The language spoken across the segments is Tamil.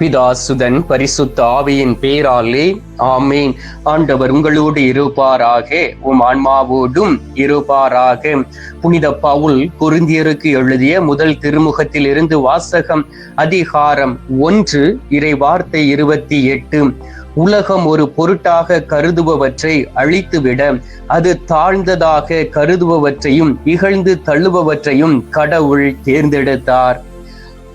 பிதாசுதன் பரிசுத்த ஆவியின் பேராலே ஆமேன். ஆண்டவர் உங்களோடு இருப்பாராக உம் ஆன்மாவோடும் இருப்பாராக. புனித பவுல் குருந்தியருக்கு எழுதிய முதல் திருமுகத்தில் இருந்து வாசகம் அதிகாரம் ஒன்று இறை வார்த்தை இருபத்தி எட்டு. உலகம் ஒரு பொருட்டாக கருதுபவற்றை அழித்துவிட அது தாழ்ந்ததாக கருதுபவற்றையும் இகழ்ந்து தள்ளுபவற்றையும் கடவுள் தேர்ந்தெடுத்தார்.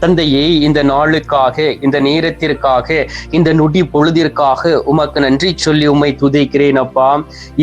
தந்தையே இந்த நாளுக்காக இந்த நேரத்திற்காக இந்த நொடி பொழுதிற்காக உமக்கு நன்றி சொல்லி உம்மை துதைக்கிறேன் அப்பா.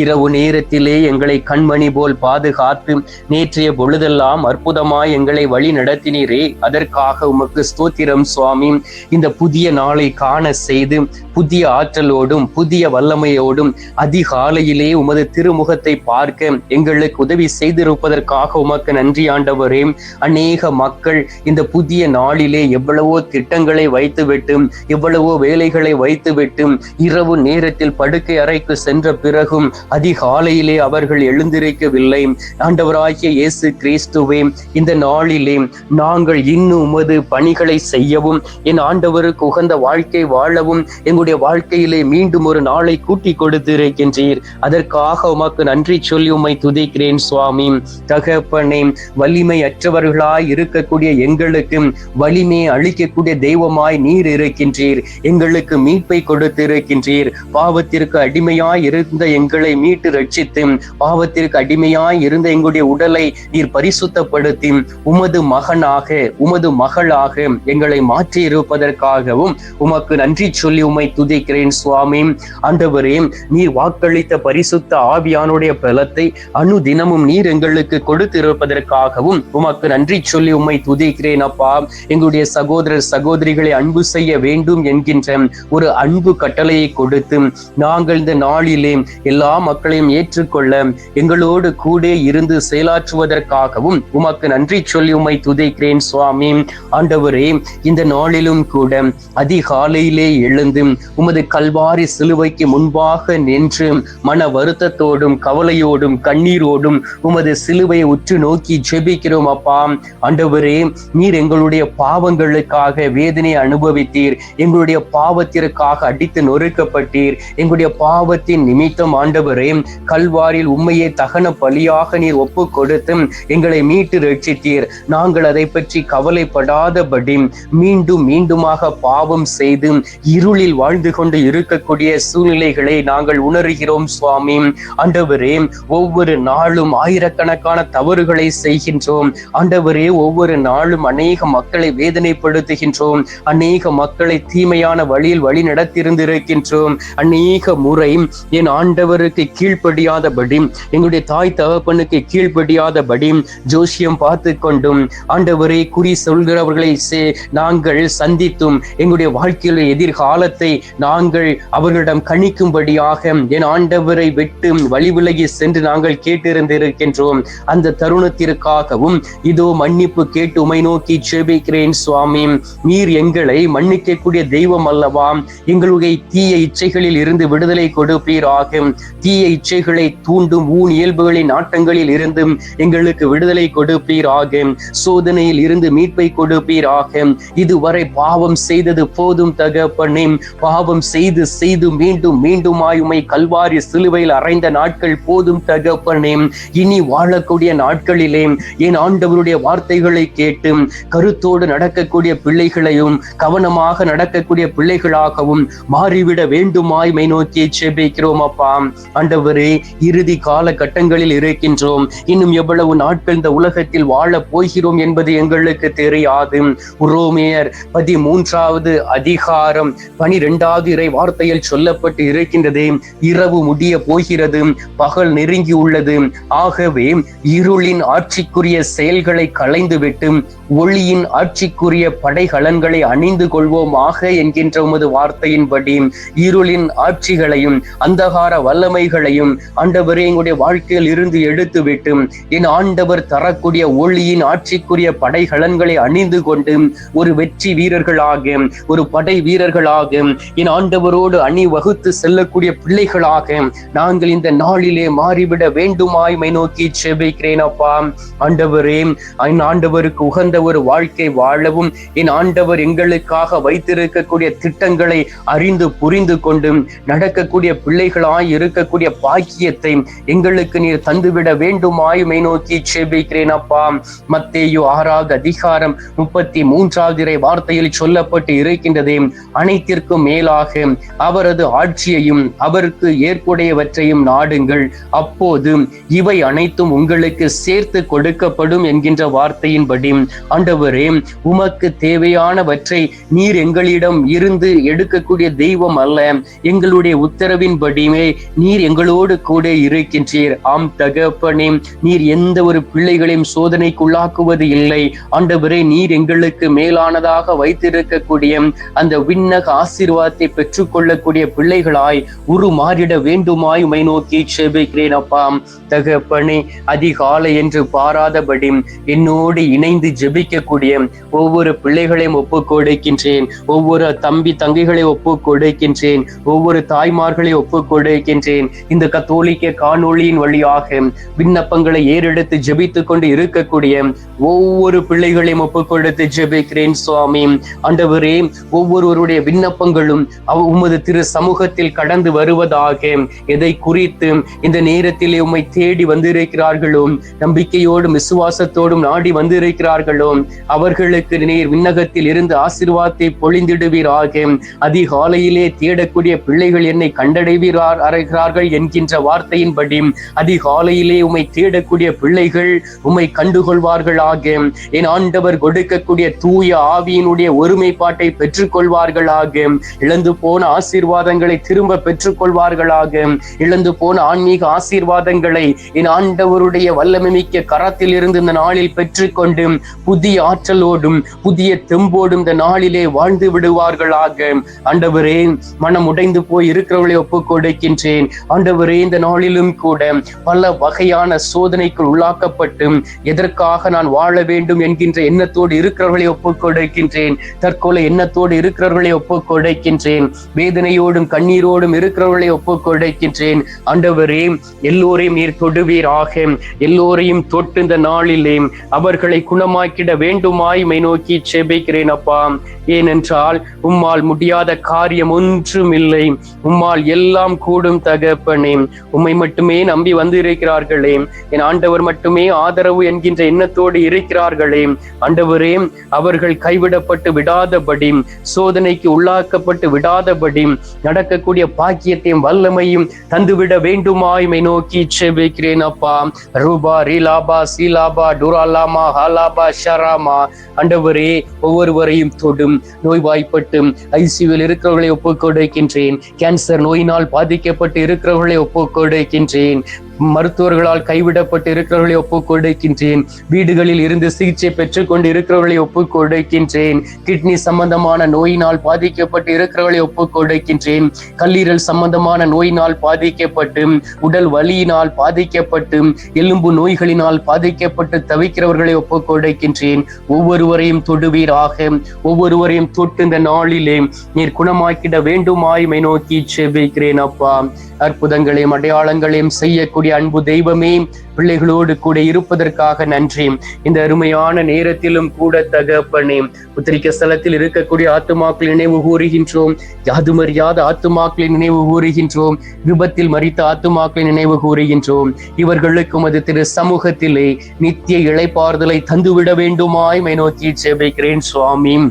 இரவு நேரத்திலே எங்களை கண்மணி போல் பாதுகாத்து நேற்றைய பொழுதெல்லாம் அற்புதமாய் எங்களை வழி நடத்தினீரே. அதற்காக உமக்கு ஸ்தோத்திரம் சுவாமி. இந்த புதிய நாளை காண செய்து புதிய ஆற்றலோடும் புதிய வல்லமையோடும் அதிகாலையிலே உமது திருமுகத்தை பார்க்க எங்களுக்கு உதவி செய்திருப்பதற்காக உமக்கு நன்றி ஆண்டவரே. அநேக மக்கள் இந்த புதிய நாள் நாளிலே எவ்வளவோ திட்டங்களை வைத்துவிட்டு எவ்வளவோ வேலைகளை வைத்துவிட்டு இரவு நேரத்தில் படுக்கை அறைக்கு சென்ற பிறகும் அதிகாலையிலே அவர்கள் எழுந்திருக்கவில்லை. ஆண்டவராகிய இயேசு கிறிஸ்துவே இந்த நாளிலே நாங்கள் இன்னும் உமது பணிகளை செய்யவும் என் ஆண்டவருக்கு உகந்த வாழ்க்கை வாழவும் எங்களுடைய வாழ்க்கையிலே மீண்டும் ஒரு நாளை கூட்டி கொடுத்திருக்கின்றீர். அதற்காக உமக்கு நன்றி சொல்லி உம்மை துதிக்கிறேன் சுவாமி. தகப்பனே வலிமை அற்றவர்களாய் இருக்கக்கூடிய எங்களுக்கு வலிமையை அழிக்கக்கூடிய தெய்வமாய் நீர் இருக்கின்றீர். எங்களுக்கு மீட்பை கொடுத்திருக்கின்றீர். பாவத்திற்கு அடிமையாய் இருந்த எங்களை மீட்டு ரட்சித்து பாவத்திற்கு அடிமையாய் இருந்த எங்களுடைய உடலை நீர் பரிசுத்தப்படுத்தி உமது மகனாக உமது மகளாக எங்களை மாற்றி இருப்பதற்காகவும் உமக்கு நன்றி சொல்லி உமை துதிக்கிறேன் சுவாமி. ஆண்டவரே நீர் வாக்களித்த பரிசுத்த ஆவியானுடைய பலத்தை அணு தினமும் நீர் எங்களுக்கு கொடுத்திருப்பதற்காகவும் உமக்கு நன்றி சொல்லி உம்மை துதிக்கிறேன் அப்பா. எங்களுடைய சகோதரர் சகோதரிகளை அன்பு செய்ய வேண்டும் என்கின்ற ஒரு அன்பு கட்டளையை கொடுத்து நாங்கள் இந்த நாளிலே எல்லா மக்களையும் ஏற்றுக்கொள்ள எங்களோடு கூட இருந்து செயலாற்றுவதற்காகவும் உமக்கு நன்றி சொல்லி உம்மை துதைக்கிறேன் சுவாமி. ஆண்டவரே இந்த நாளிலும் கூட அதிகாலையிலே எழுந்து உமது கல்வாரி சிலுவைக்கு முன்பாக நின்று மன வருத்தத்தோடும் கவலையோடும் கண்ணீரோடும் உமது சிலுவை உற்று நோக்கி ஜெபிக்கிறோம் அப்பா. ஆண்டவரே நீர் எங்களுடைய பாவங்களுக்காக வேதனை அனுபவித்தீர். எங்களுடைய பாவத்திற்காக அடித்து நொறுக்கப்பட்டீர். எங்களுடைய பாவத்தின் நிமித்தம் ஆண்டவரே கல்வாரில் உண்மையை தகன பலியாக நீர் ஒப்பு கொடுத்து எங்களை மீட்டு ரட்சித்தீர். நாங்கள் அதை பற்றி கவலைப்படாதபடி மீண்டும் மீண்டுமாக பாவம் செய்து இருளில் வாழ்ந்து கொண்டு இருக்கக்கூடிய சூழ்நிலைகளை நாங்கள் உணர்கிறோம் சுவாமி. ஆண்டவரே ஒவ்வொரு நாளும் ஆயிரக்கணக்கான தவறுகளை செய்கின்றோம். ஆண்டவரே ஒவ்வொரு நாளும் அநேக மக்களை மக்களை வேதனைப்படுத்துகின்றோம். அநேக மக்களை தீமையான வழியில் வழி நடத்தியிருந்திருக்கின்றோம் அநேக முறை என் ஆண்டவருக்கு கீழ்ப்படியாதபடி எங்களுடைய தாய் தகப்பனுக்கு கீழ்ப்படியாதபடி ஜோசியம் பார்த்து கொண்டும் ஆண்டவரை குறி சொல்கிறவர்களை நாங்கள் சந்தித்தும் எங்களுடைய வாழ்க்கையில் எதிர்காலத்தை நாங்கள் அவர்களிடம் கணிக்கும்படியாக என் ஆண்டவரை விட்டு வழிவிலகி சென்று நாங்கள் கேட்டிருந்திருக்கின்றோம். அந்த தருணத்திற்காகவும் இதோ மன்னிப்பு கேட்டு உமை நோக்கி ஜெபிக்கிறேன். சுவாமி. நீர் எங்களை மன்னிக்கக்கூடிய தெய்வம் அல்லவா? எங்களுடைய தீய இச்சைகளில் இருந்து விடுதலை கொடுப்பீராக தீய இச்சைகளை தூண்டும் ஊன் இயல்புகளின் ஆட்டங்களில் இருந்தும் எங்களுக்கு விடுதலை கொடுப்பீராக சோதனையில் இருந்து மீட்பை கொடுப்பீராக இதுவரை பாவம் செய்தது போதும் தகப்பனே. பாவம் செய்து செய்து மீண்டும் மீண்டும் ஆயுமை கல்வாரி சிலுவையில் அறைந்த நாட்கள் போதும் தகப்பனே. இனி வாழக்கூடிய நாட்களிலே என் ஆண்டவருடைய வார்த்தைகளை கேட்டு கருத்தோடு நடக்கக்கூடிய பிள்ளைகளையும் கவனமாக நடக்கக்கூடிய பிள்ளைகளாகவும் மாறிவிட வேண்டுமாய் மை நோக்கி செபிக்கிறோம் அப்பா. ஆண்டவரே இறுதி காலகட்டங்களில் இருக்கின்றோம். இன்னும் எவ்வளவு நாட்கள் இந்த உலகத்தில் வாழப் போகிறோம் என்பது எங்களுக்கு தெரியாது. உரோமியர் பதிமூன்றாவது அதிகாரம் பனிரெண்டாவது இறை வார்த்தையில் சொல்லப்பட்டு இருக்கின்றது. இரவு முடிய போகிறது பகல் நெருங்கி உள்ளது. ஆகவே இருளின் ஆட்சிக்குரிய செயல்களை களைந்துவிட்டு ஒளியின் ஆட்சிக்குரிய படைகலன்களை அணிந்து கொள்வோமாக என்கின்ற உமது வார்த்தையின்படி இருளின் ஆட்சிகளையும் அந்தகார வல்லமைகளையும் ஆண்டவரே எங்களுடைய வாழ்க்கையில் இருந்து எடுத்துவிட்டு என் ஆண்டவர் தரக்கூடிய ஒளியின் ஆட்சிக்குரிய படைகலன்களை அணிந்து கொண்டு ஒரு வெற்றி வீரர்களாக ஒரு படை வீரர்களாக என் ஆண்டவரோடு அணி வகுத்து செல்லக்கூடிய பிள்ளைகளாக நாங்கள் இந்த நாளிலே மாறிவிட வேண்டுமாய்மை நோக்கி செபிக்கிறேன் அப்பா. ஆண்டவரே ஆண்டவருக்கு உகந்த ஒரு வாழ்க்கை வாழவும். என் ஆண்டவர் எங்களுக்காக வைத்திருக்கக்கூடிய திட்டங்களை அறிந்து புரிந்து கொண்டு நடக்கக்கூடிய பிள்ளைகளாய் இருக்கக்கூடிய பாக்கியத்தை எங்களுக்கு நீர் தந்துவிட வேண்டுமாயுமை நோக்கி செபிக்கிறேன் அப்பா. மத்தேயு ஆறாவது அதிகாரம் முப்பத்தி மூன்றாவது இறை வார்த்தையில் சொல்லப்பட்டு இருக்கின்றதே அனைத்திற்கும் மேலாக அவரது ஆட்சியையும் அவருக்கு ஏற்புடையவற்றையும் நாடுங்கள். அப்போது இவை அனைத்தும் உங்களுக்கு சேர்த்து கொடுக்கப்படும் என்கின்ற வார்த்தையின்படி. ஆண்டவரே உமக்கு தேவையானவற்றை நீர் எங்களிடம் இருந்து எடுக்கக்கூடிய தெய்வம் அல்ல. எங்களுடைய உத்தரவின்படியுமே நீர் எங்களோடு கூட இருக்கின்றீர். ஆம் தகப்பனே நீர் எந்த ஒரு பிள்ளைகளையும் சோதனைக்குள்ளாக்குவது இல்லை. ஆண்டவரே நீர் எங்களுக்கு மேலானதாக வைத்திருக்கக்கூடிய அந்த விண்ணக ஆசீர்வாதத்தை பெற்றுக்கொள்ளக்கூடிய பிள்ளைகளாய் உருமாறிட வேண்டுமாய் உமை நோக்கி செபிக்கிறேன் அப்பா. தகப்பனே அதிகாலை என்று பாராதபடி என்னோடு இணைந்து ஜெபிக்கக்கூடிய ஒவ்வொரு பிள்ளைகளையும் ஒப்பு கொடுக்கின்றேன் ஒவ்வொரு தம்பி தங்கைகளை ஒப்பு கொடுக்கின்றேன் ஒவ்வொரு தாய்மார்களை ஒப்பு கொடுக்கின்றேன் இந்த கத்தோலிக்க காணொளியின் வழியாக விண்ணப்பங்களை ஏறெடுத்து ஜெபித்துக் கொண்டு இருக்கக்கூடிய ஒவ்வொரு பிள்ளைகளையும் ஒப்பு கொடுத்து ஜெபிக்கிறேன் சுவாமி. ஆண்டவரே ஒவ்வொருவருடைய விண்ணப்பங்களும் உமது திரு சமூகத்தில் கடந்து வருவதாக எதை குறித்து இந்த நேரத்திலே உம்மை தேடி வந்திருக்கிறார்களோ நம்பிக்கையோடும் விசுவாசத்தோடும் நாடி வந்திருக்கிறார்களோ அவர்கள் அவர்களுக்கு நீர் விண்ணகத்தில் இருந்து ஆசிர்வாதத்தை பொழிந்திடுவீராக. அதிகாலையிலே தேடக்கூடிய பிள்ளைகள் என்னை கண்டடைவீரார் அறைகிறார்கள் என்கின்ற வார்த்தையின்படி. அதிகாலையிலே உமை தேடக்கூடிய பிள்ளைகள் உமை கண்டுகொள்வார்கள் ஆக என் ஆண்டவர் கொடுக்கக்கூடிய தூய ஆவியினுடைய ஒருமைப்பாட்டை பெற்றுக்கொள்வார்களாக. இழந்து போன ஆசீர்வாதங்களை திரும்ப பெற்றுக்கொள்வார்களாக. இழந்து போன ஆன்மீக ஆசீர்வாதங்களை என் ஆண்டவருடைய வல்லமை மிக்க கரத்தில் இருந்து இந்த நாளில் பெற்றுக்கொண்டு புதிய ஆற்றலோடு ஆற்றலோடும் புதிய தெம்போடும் இந்த நாளிலே வாழ்ந்து விடுவார்களாக. ஆண்டவரே மனம் உடைந்து போய் இருக்கிறவர்களை ஒப்புக் கொடுக்கின்றேன் ஆண்டவரே இந்த நாளிலும் கூட பல வகையான சோதனைக்குள் உள்ளாக்கப்பட்டு எதற்காக நான் வாழ வேண்டும் என்கின்ற எண்ணத்தோடு இருக்கிறவர்களை ஒப்புக் கொடுக்கின்றேன் தற்கொலை எண்ணத்தோடு இருக்கிறவர்களை ஒப்புக் கொடுக்கின்றேன் வேதனையோடும் கண்ணீரோடும் இருக்கிறவர்களை ஒப்புக் கொடுக்கின்றேன் ஆண்டவரே எல்லோரையும் நீர் தொடுவீராக. எல்லோரையும் தொட்டு இந்த நாளிலே அவர்களை குணமாக்கிட வேண்டுமாய் மை நோக்கி செபிக்கிறேன் அப்பா ஏனென்றால் உம்மால் முடியாத காரியம் ஒன்றும் இல்லை உம்மால் எல்லாம் கூடும் தகப்பனே. உம்மை மட்டுமே நம்பி வந்து இருக்கிறார்களே என் ஆண்டவர் மட்டுமே ஆதரவு என்கின்ற எண்ணத்தோடு இருக்கிறார்களே. ஆண்டவரே அவர்கள் கைவிடப்பட்டு விடாதபடி சோதனைக்கு உள்ளாக்கப்பட்டு விடாதபடி நடக்கக்கூடிய பாக்கியத்தையும் வல்லமையும் தந்துவிட வேண்டுமாய்மை நோக்கி செபிக்கிறேன் அப்பா ரூபா ரீலாபா சீலாபா டுராலாமா ஹாலாபா ஷராமா. ஆண்டவரே ஒவ்வொருவரையும் தொடும் நோய்வாய்ப்பட்டு ஐசியூவில் இருக்கிறவர்களை ஒப்புக்கொடுக்கின்றேன். கேன்சர் நோயினால் பாதிக்கப்பட்டு இருக்கிறவர்களை ஒப்புக்கொடுக்கின்றேன். மருத்துவர்களால் கைவிடப்பட்டு இருக்கிறவர்களை ஒப்புக்கொடுக்கின்றேன் வீடுகளில் இருந்து சிகிச்சை பெற்றுக் கொண்டு இருக்கிறவர்களை ஒப்புக்கொடுக்கின்றேன் கிட்னி சம்பந்தமான நோயினால் பாதிக்கப்பட்டு இருக்கிறவர்களை ஒப்புக்கொடுக்கின்றேன் கல்லீரல் சம்பந்தமான நோயினால் பாதிக்கப்பட்டு உடல் வலியினால் பாதிக்கப்பட்டு எலும்பு நோய்களினால் பாதிக்கப்பட்டு தவிக்கிறவர்களை ஒப்புக்கொடுக்கின்றேன் ஒவ்வொருவரையும் தொடுவீராக. ஒவ்வொருவரையும் தொட்டு இந்த நாளிலே நீர் குணமாக்கிட வேண்டுமாய் நோக்கி செபிக்கிறேன் அப்பா. அற்புதங்களையும் அடையாளங்களையும் செய்யக்கூடிய அன்பு தெய்வமே பிள்ளைகளோடு கூட இருப்பதற்காக நன்றி. இந்த அருமையான நேரத்திலும் கூட தகப்பனே உத்திரிக்க ஸ்தலத்தில் இருக்கக்கூடிய ஆத்துமாக்கள் நினைவு கூறுகின்றோம். யாதுமறியாத ஆத்துமாக்களை நினைவு கூறுகின்றோம். விபத்தில் மறித்த ஆத்துமாக்களை நினைவு கூறுகின்றோம். இவர்களுக்கும் அது திரு சமூகத்திலே நித்திய இளைப்பாறுதலை தந்துவிட வேண்டுமாய் மை நோக்கி செபிக்கிறேன் சுவாமி.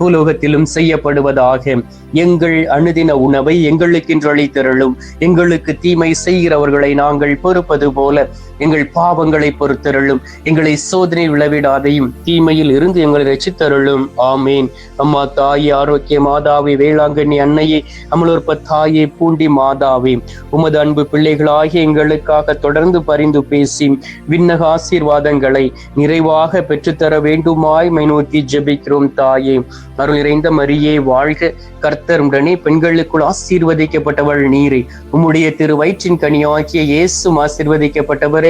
பூலோகத்திலும் செய்யப்படுவதாக எங்கள் அணுதின உணவை எங்களுக்கென்று அளித்தருளும் எங்களுக்கு தீமை செய்கிறவர்களை நாங்கள் பொறுப்பது போல எங்கள் பாவங்களை பொறுத்தருளும். எங்களை சோதனை விளைவிடாதையும் தீமையில் இருந்து எங்களை ரசித்தருளும் ஆமேன். அம்மா தாயே ஆரோக்கிய மாதாவே வேளாங்கண்ணி அன்னையே அமலோற்ப தாயே பூண்டி மாதாவே. உமது அன்பு பிள்ளைகளாகிய எங்களுக்காக தொடர்ந்து பரிந்து பேசி விண்ணக ஆசீர்வாதங்களை நிறைவாக பெற்றுத்தர வேண்டுமாய் மைநோக்கி ஜெபிக்கிறோம் தாயே. அருள் நிறைந்த மரியே வாழ்க கர்த்தர் உடனே பெண்களுக்குள் ஆசீர்வதிக்கப்பட்டவள் நீரே. உம்முடைய திரு வயிற்றின் கனியாகிய இயேசும் ஆசீர்வதிக்கப்பட்டவரே.